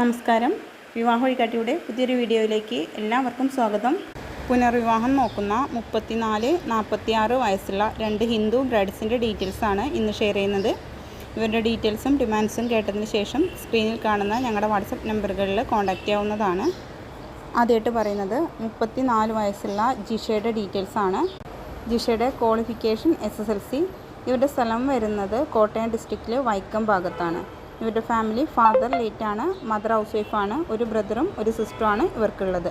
നമസ്കാരം. വിവാഹ വഴികാട്ടിയുടെ പുതിയൊരു വീഡിയോയിലേക്ക് എല്ലാവർക്കും സ്വാഗതം. പുനർവിവാഹം നോക്കുന്ന മുപ്പത്തിനാല് നാൽപ്പത്തി ആറ് വയസ്സുള്ള രണ്ട് ഹിന്ദു ബ്രൈഡ്സിന്റെ ഡീറ്റെയിൽസാണ് ഇന്ന് ഷെയർ ചെയ്യുന്നത്. ഇവരുടെ ഡീറ്റെയിൽസും ഡിമാൻഡ്സും കേട്ടതിന് ശേഷം സ്ക്രീനിൽ കാണുന്ന ഞങ്ങളുടെ വാട്സപ്പ് നമ്പറുകളിൽ കോൺടാക്റ്റ് ചെയ്യാവുന്നതാണ്. ആദ്യമായിട്ട് പറയുന്നത് മുപ്പത്തി നാല് വയസ്സുള്ള ജിഷയുടെ ഡീറ്റെയിൽസാണ് ജിഷയുടെ qualification S S L C. ഇവരുടെ സ്ഥലം വരുന്നത് കോട്ടയം ഡിസ്ട്രിക്റ്റിൽ വൈക്കം ഭാഗത്താണ്. ഇവരുടെ ഫാമിലി ഫാദർ ലേറ്റാണ് മദർ ഹൗസ് വൈഫാണ് ഒരു ബ്രദറും ഒരു സിസ്റ്ററുമാണ് ഇവർക്കുള്ളത്.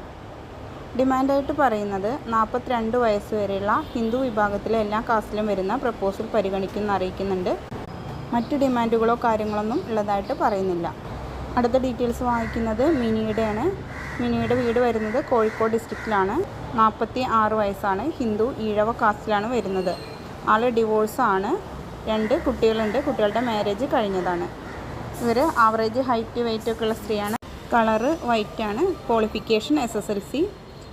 ഡിമാൻഡായിട്ട് പറയുന്നത് നാൽപ്പത്തിരണ്ട് വയസ്സ് വരെയുള്ള ഹിന്ദു വിഭാഗത്തിലെ എല്ലാ കാസ്റ്റിലും വരുന്ന പ്രപ്പോസൽ പരിഗണിക്കുന്ന അറിയിക്കുന്നുണ്ട്. മറ്റു ഡിമാൻഡുകളോ കാര്യങ്ങളൊന്നും ഉള്ളതായിട്ട് പറയുന്നില്ല. അടുത്ത ഡീറ്റെയിൽസ് വാങ്ങിക്കുന്നത് മിനിയുടെയാണ്. മിനിയുടെ വീട് വരുന്നത് കോഴിക്കോട് ഡിസ്ട്രിക്റ്റിലാണ് നാൽപ്പത്തി ആറ് വയസ്സാണ് ഹിന്ദു ഈഴവ കാസ്റ്റിലാണ് വരുന്നത്. ആൾ ഡിവോഴ്സാണ് രണ്ട് കുട്ടികളുണ്ട്. കുട്ടികളുടെ മാരേജ് കഴിഞ്ഞതാണ്. ഇവർ ആവറേജ് ഹൈറ്റ് വെയിറ്റ് ഒക്കെ ഉള്ള സ്ത്രീയാണ്. കളറ് വൈറ്റ് ആണ്. Qualification S S L C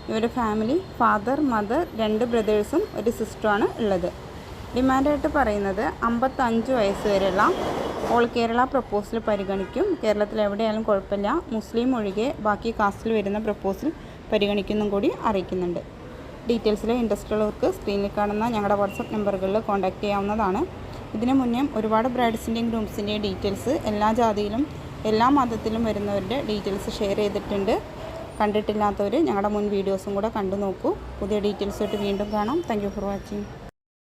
ഇവരുടെ ഫാമിലി ഫാദർ മദർ രണ്ട് ബ്രദേഴ്സും ഒരു സിസ്റ്ററുമാണ് ഉള്ളത്. ഡിമാൻഡായിട്ട് പറയുന്നത് അമ്പത്തഞ്ച് വയസ്സ് വരെയുള്ള ഓൾ കേരള പ്രപ്പോസൽ പരിഗണിക്കും. കേരളത്തിൽ എവിടെയായാലും കുഴപ്പമില്ല. മുസ്ലിം ഒഴികെ ബാക്കി കാസ്റ്റിൽ വരുന്ന പ്രപ്പോസൽ പരിഗണിക്കുന്നും കൂടി അറിയിക്കുന്നുണ്ട്. ഡീറ്റെയിൽസിൽ ഇൻട്രസ്റ്റ് ഉള്ളവർക്ക് സ്ക്രീനിൽ കാണുന്ന ഞങ്ങളുടെ വാട്സപ്പ് നമ്പറുകളിൽ കോൺടാക്റ്റ് ചെയ്യാവുന്നതാണ്. ഇതിനു മുന്നേ ഒരുപാട് ബ്രൈഡ്സിന്റെയും ഗ്രൂംസിന്റെയും ഡീറ്റെയിൽസ് എല്ലാ ജാതിയിലും എല്ലാ മതത്തിലും വരുന്നവരുടെ ഡീറ്റെയിൽസ് ഷെയർ ചെയ്തിട്ടുണ്ട്. കണ്ടിട്ടില്ലാത്തവർ ഞങ്ങളുടെ മുൻ വീഡിയോസും കൂടെ കണ്ടു നോക്കൂ. പുതിയ ഡീറ്റെയിൽസായിട്ട് വീണ്ടും കാണാം. Thank for watching